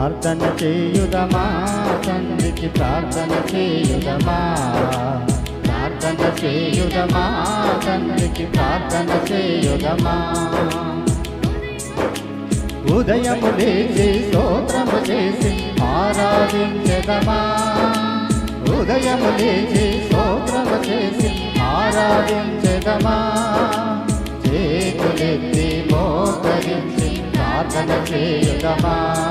ప్రార్థన చేయుదమా? తండ్రికి ప్రార్థన చేయుదమా? ప్రార్థన చేయుదమా? తండ్రికి ప్రార్థన చేయుదమా? ఉదయము లేచి స్తోత్రము చేసి ఆరాధించదమా? ఉదయము లేచి స్తోత్రము చేసి ఆరాధించదమా? చేతులెత్తి మోకరించి ప్రార్థన చేయుదమా?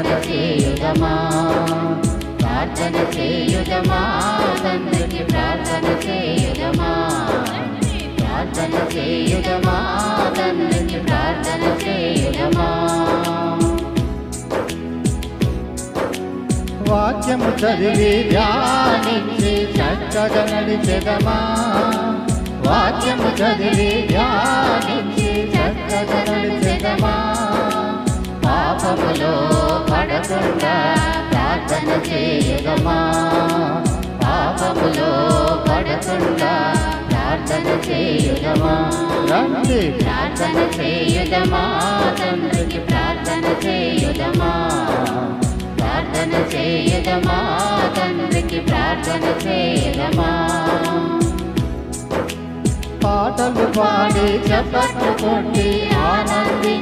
ప్రార్థన చేయుదమా ప్రార్థన చేయుదమా తండ్రికి ప్రార్థన చేయుదమా ప్రార్థన చేయుదమా తండ్రికి ప్రార్థన చేయుదమా వాక్యము చదివి ధ్యానించి చక్కగా నడిచెదమా? వాక్యము చదివి ధ్యానించి చక్కగా నడిచెదమా? పాపములో ప్రార్థన చేయుదమా పాపములో పడకుండా ప్రార్థన చేయుదమా ప్రార్థన చేయుదమా తండ్రికి ప్రార్థన చేయుదమా ప్రార్థన చేయదమా తండ్రికి ప్రార్థన చేయదమా పాటలు పాడి చప్పట్లు కొట్టి పాటలు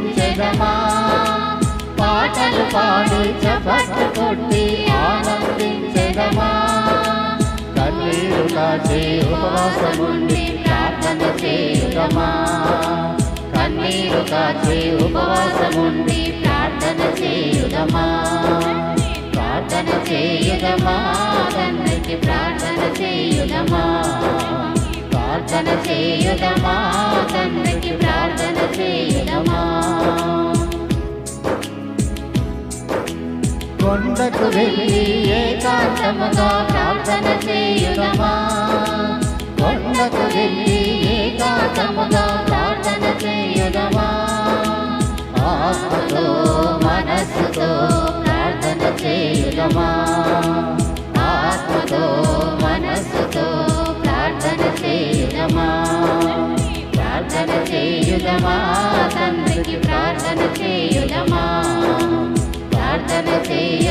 పాడి చపట్టు కొట్టి ఆనందించడమా? కన్నీరు కాచి ఉపవాసముండి ప్రార్థన చేయుడమా? కన్నీరు కాచి ఉపవాసముండి ప్రార్థన చేయుడమా? ప్రార్థన చేయుడమా తండ్రికి ప్రార్థన చేయుడమా ప్రార్థన చేయుడమా కొండకు వెళ్ళి ఏకాంతముగా ప్రార్థన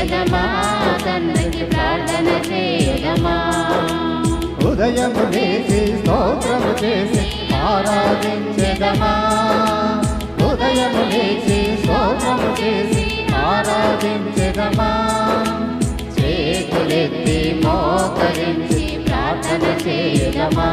చేయదమా తండ్రికి ప్రార్థన చేయదమా ఉదయము లేచి స్తోత్రము చేసి ఆరాధించదమా? ఉదయము లేచి స్తోత్రము చేసి ఆరాధించదమా? చేతులెత్తి మోకరించి ప్రార్థన చేయదమా